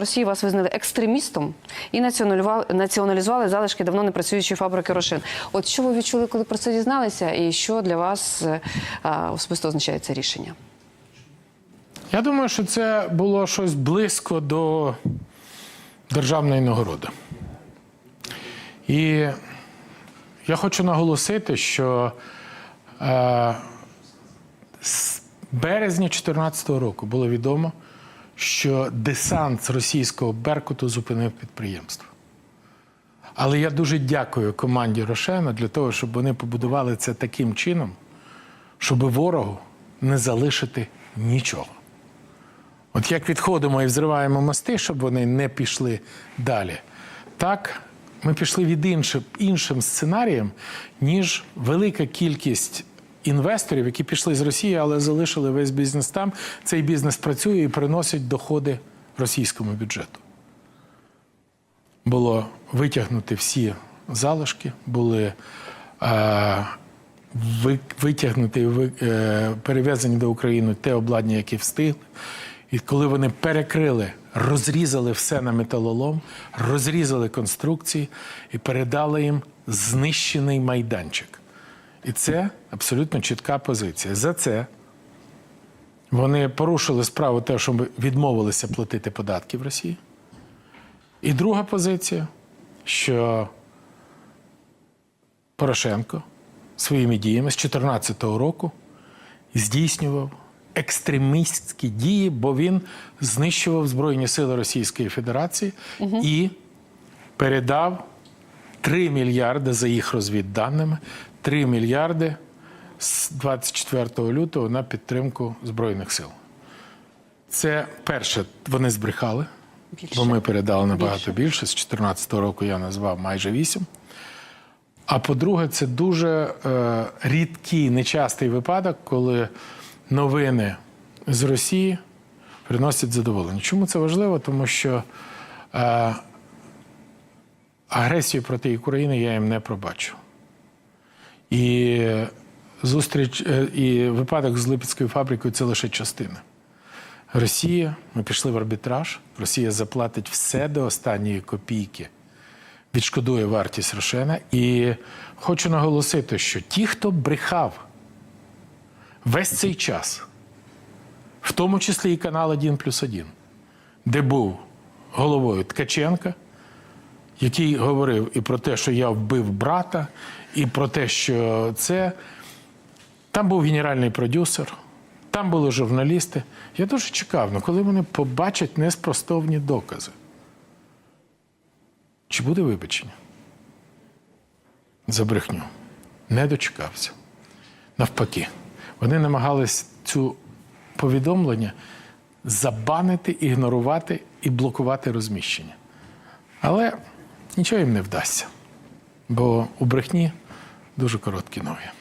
Росії вас визнали екстремістом і націоналізували, залишки давно не працюючої фабрики Рошин. От що ви відчули, коли про це дізналися, і що для вас е, особисто означає це рішення? Я думаю, що це було щось близько до державної нагороди. І я хочу наголосити, що е, з березня 2014 року було відомо, що десант з російського Беркуту зупинив підприємство. Але я дуже дякую команді Рошена для того, щоб вони побудували це таким чином, щоб ворогу не залишити нічого. От як відходимо і взриваємо мости, щоб вони не пішли далі, так ми пішли від іншим, іншим сценарієм, ніж велика кількість інвесторів, які пішли з Росії, але залишили весь бізнес там. Цей бізнес працює і приносить доходи російському бюджету. Було витягнути всі залишки, були е, ви- витягнути і е, перевезені до України те обладнання, яке встигли. І коли вони перекрили, розрізали все на металолом, розрізали конструкції і передали їм знищений майданчик. І це абсолютно чітка позиція. За це вони порушили справу те, що ми відмовилися платити податки в Росії. І друга позиція, що Порошенко своїми діями з 2014 року здійснював екстремістські дії, бо він знищував Збройні сили Російської Федерації і передав 3 мільярди за їх розвідданими, 3 мільярди з 24 лютого на підтримку Збройних сил. Це перше, вони збрехали, Більше. бо ми передали набагато Більше. більше. З 2014 року я назвав майже 8. А по-друге, це дуже е, рідкий, нечастий випадок, коли новини з Росії приносять задоволення. Чому це важливо? Тому що е, агресію проти України я їм не пробачу. І зустріч, е, і випадок з Липецькою фабрикою це лише частина. Росія, ми пішли в арбітраж. Росія заплатить все до останньої копійки, відшкодує вартість Рошена. І хочу наголосити, що ті, хто брехав весь цей час, в тому числі і канал 1 плюс 1, де був головою Ткаченка, який говорив і про те, що я вбив брата, і про те, що це. Там був генеральний продюсер, там були журналісти. Я дуже чекав, ну коли вони побачать неспростовні докази. Чи буде вибачення? За брехню. Не дочекався. Навпаки, вони намагались цю повідомлення забанити, ігнорувати і блокувати розміщення. Але нічого їм не вдасться, бо у брехні дуже короткі ноги.